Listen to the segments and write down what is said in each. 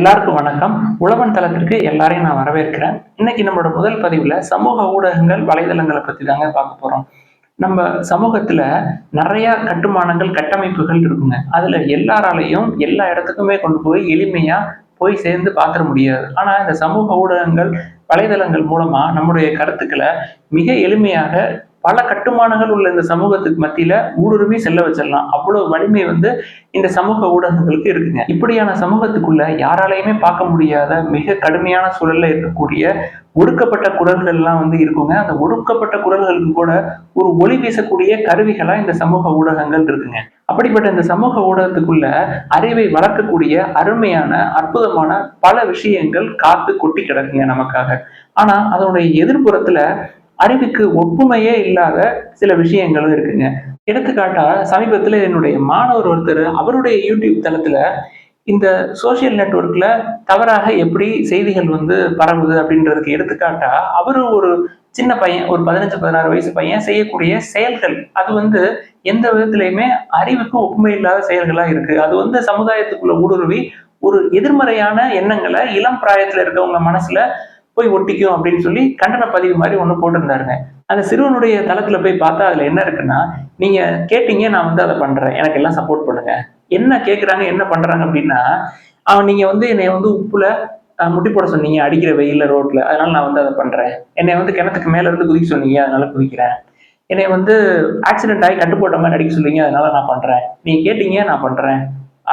எல்லாருக்கும் வணக்கம். உழவன் தளத்திற்கு எல்லாரையும் நான் வரவேற்கிறேன். இன்னைக்கு நம்மளோட முதல் பதிவுல சமூக ஊடகங்கள் வலைதளங்களை பத்தி தாங்க பார்க்க போறோம். நம்ம சமூகத்துல நிறைய கட்டுமானங்கள் கட்டமைப்புகள் இருக்குங்க. அதுல எல்லாராலையும் எல்லா இடத்துக்குமே கொண்டு போய் எளிமையா போய் சேர்ந்து பார்த்துட முடியாது. ஆனா இந்த சமூக ஊடகங்கள் வலைதளங்கள் மூலமா நம்முடைய கருத்துக்களை மிக எளிமையாக பல கட்டுமானங்கள் உள்ள இந்த சமூகத்துக்கு மத்தியில ஊடுருவி செல்ல வச்சிடலாம். அவ்வளவு வலிமை வந்து இந்த சமூக ஊடகங்களுக்கு இருக்குங்க. இப்படியான சமூகத்துக்குள்ள யாராலையுமே பார்க்க முடியாத மிக கடுமையான சூழல்ல இருக்கக்கூடிய ஒடுக்கப்பட்ட குரல்கள்லாம் வந்து இருக்குங்க. அந்த ஒடுக்கப்பட்ட குரல்களுக்கு கூட ஒரு ஒளி வீசக்கூடிய கருவிகளா இந்த சமூக ஊடகங்கள் இருக்குங்க. அப்படிப்பட்ட இந்த சமூக ஊடகத்துக்குள்ள அறிவை வளர்க்கக்கூடிய அருமையான அற்புதமான பல விஷயங்கள் காத்து கொட்டி கிடக்குங்க நமக்காக. ஆனா அதனுடைய எதிர்ப்புறத்துல அறிவுக்கு ஒப்புமையே இல்லாத சில விஷயங்களும் இருக்குங்க. எடுத்துக்காட்டா சமீபத்தில் என்னுடைய மாணவர் ஒருத்தர் அவருடைய யூடியூப் தளத்துல இந்த சோசியல் நெட்ஒர்க்ல தவறாக எப்படி செய்திகள் வந்து பரவுது அப்படின்றதுக்கு எடுத்துக்காட்டா அவரு ஒரு சின்ன பையன் ஒரு பதினஞ்சு பதினாறு வயசு பையன் செய்யக்கூடிய செயல்கள். அது வந்து எந்த விதத்திலையுமே அறிவுக்கு ஒப்புமை இல்லாத செயல்களா இருக்கு. அது வந்து சமுதாயத்துக்குள்ள ஊடுருவி ஒரு எதிர்மறையான எண்ணங்களை இளம் பிராயத்துல இருக்கவங்க மனசுல போய் ஒட்டிக்கும் அப்படின்னு சொல்லி கண்டன பதிவு மாதிரி ஒன்று போட்டிருந்தாருங்க. அந்த சிறுவனுடைய தளத்துல போய் பார்த்தா அதுல என்ன இருக்குன்னா நீங்க கேட்டீங்க நான் வந்து அதை பண்றேன். எனக்கு எல்லாம் சப்போர்ட் பண்ணுங்க. என்ன கேட்குறாங்க என்ன பண்றாங்க அப்படின்னா அவன் நீங்க வந்து என்னை வந்து உப்புல முட்டி போட சொன்னீங்க அடிக்கிற வெயில்ல ரோட்ல அதனால நான் வந்து அதை பண்றேன். என்னை வந்து கிணத்துக்கு மேல இருந்து குதிக்க சொன்னீங்க அதனால குதிக்கிறேன். என்னை வந்து ஆக்சிடென்ட் ஆகி கட்டுப்போட்ட மாதிரி அடிக்க சொன்னீங்க அதனால நான் பண்றேன். நீங்க கேட்டீங்க நான் பண்றேன்.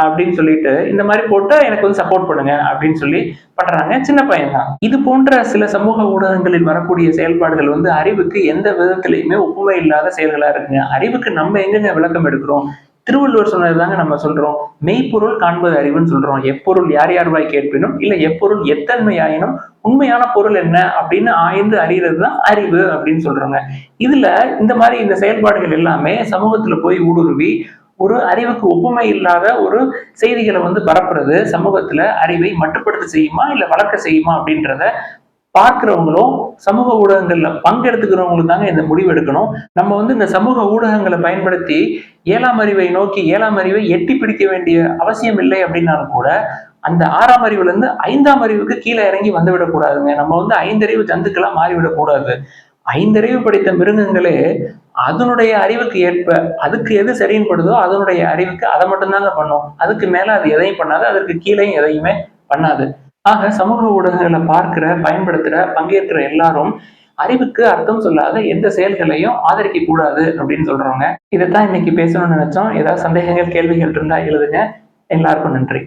அப்படின்னு சொல்லிட்டு இந்த மாதிரி போட்டு எனக்கு வந்து சப்போர்ட் பண்ணுங்க அப்படின்னு சொல்லி பண்றாங்க. சின்ன பையன் தான். இது போன்ற சில சமூக ஊடகங்களில் வரக்கூடிய செயல்பாடுகள் வந்து அறிவுக்கு எந்த விதத்திலையுமே ஒப்புமை இல்லாத செயல்களா இருக்குங்க. அறிவுக்கு நம்ம எங்கெங்க விளக்கம் எடுக்கிறோம்? திருவள்ளுவர் சொன்னது தாங்க நம்ம சொல்றோம். மெய்ப்பொருள் காண்பது அறிவுன்னு சொல்றோம். எப்பொருள் யார் யார் வாய் கேட்பினும் இல்ல எப்பொருள் எத்தன்மை ஆயினும் உண்மையான பொருள் என்ன அப்படின்னு ஆய்ந்து அறிகிறது தான் அறிவு அப்படின்னு சொல்றாங்க. இதுல இந்த மாதிரி இந்த செயல்பாடுகள் எல்லாமே சமூகத்துல போய் ஊடுருவி ஒரு அறிவுக்கு ஒப்புமை இல்லாத ஒரு செய்திகளை வந்து பரப்புறது சமூகத்துல அறிவை மட்டுப்படுத்த செய்யுமா இல்ல வளர்க்க செய்யுமா அப்படின்றத பார்க்கிறவங்களும் சமூக ஊடகங்கள்ல பங்கெடுத்துக்கிறவங்களும் தாங்க இந்த முடிவு எடுக்கணும். நம்ம வந்து இந்த சமூக ஊடகங்களை பயன்படுத்தி ஏழாம் அறிவை நோக்கி ஏழாம் அறிவை எட்டி பிடிக்க வேண்டிய அவசியம் இல்லை அப்படின்னாலும் கூட அந்த ஆறாம் அறிவுல இருந்து ஐந்தாம் அறிவுக்கு கீழே இறங்கி வந்து விடக்கூடாதுங்க நம்ம வந்து ஐந்தறிவு ஜந்துக்களா மாறிவிடக்கூடாது. ஐந்தறிவு படித்த மிருகங்களே அதனுடைய அறிவுக்கு ஏற்ப அதுக்கு எது சரியின்படுதோ அதனுடைய அறிவுக்கு அதை மட்டும்தாங்க பண்ணும். அதுக்கு மேல அது எதையும் பண்ணாது அதற்கு கீழேயும் எதையுமே பண்ணாது. ஆக சமூக ஊடகங்களை பார்க்கிற பயன்படுத்துகிற பங்கேற்கிற எல்லாரும் அறிவுக்கு அர்த்தம் சொல்லாத எந்த செயல்களையும் ஆதரிக்க கூடாது அப்படின்னு சொல்றவங்க. இதைத்தான் இன்னைக்கு பேசணும்னு நினைச்சோம். ஏதாவது சந்தேகங்கள் கேள்விகள் இருந்தா எழுதுங்க. எல்லாருக்கும் நன்றி.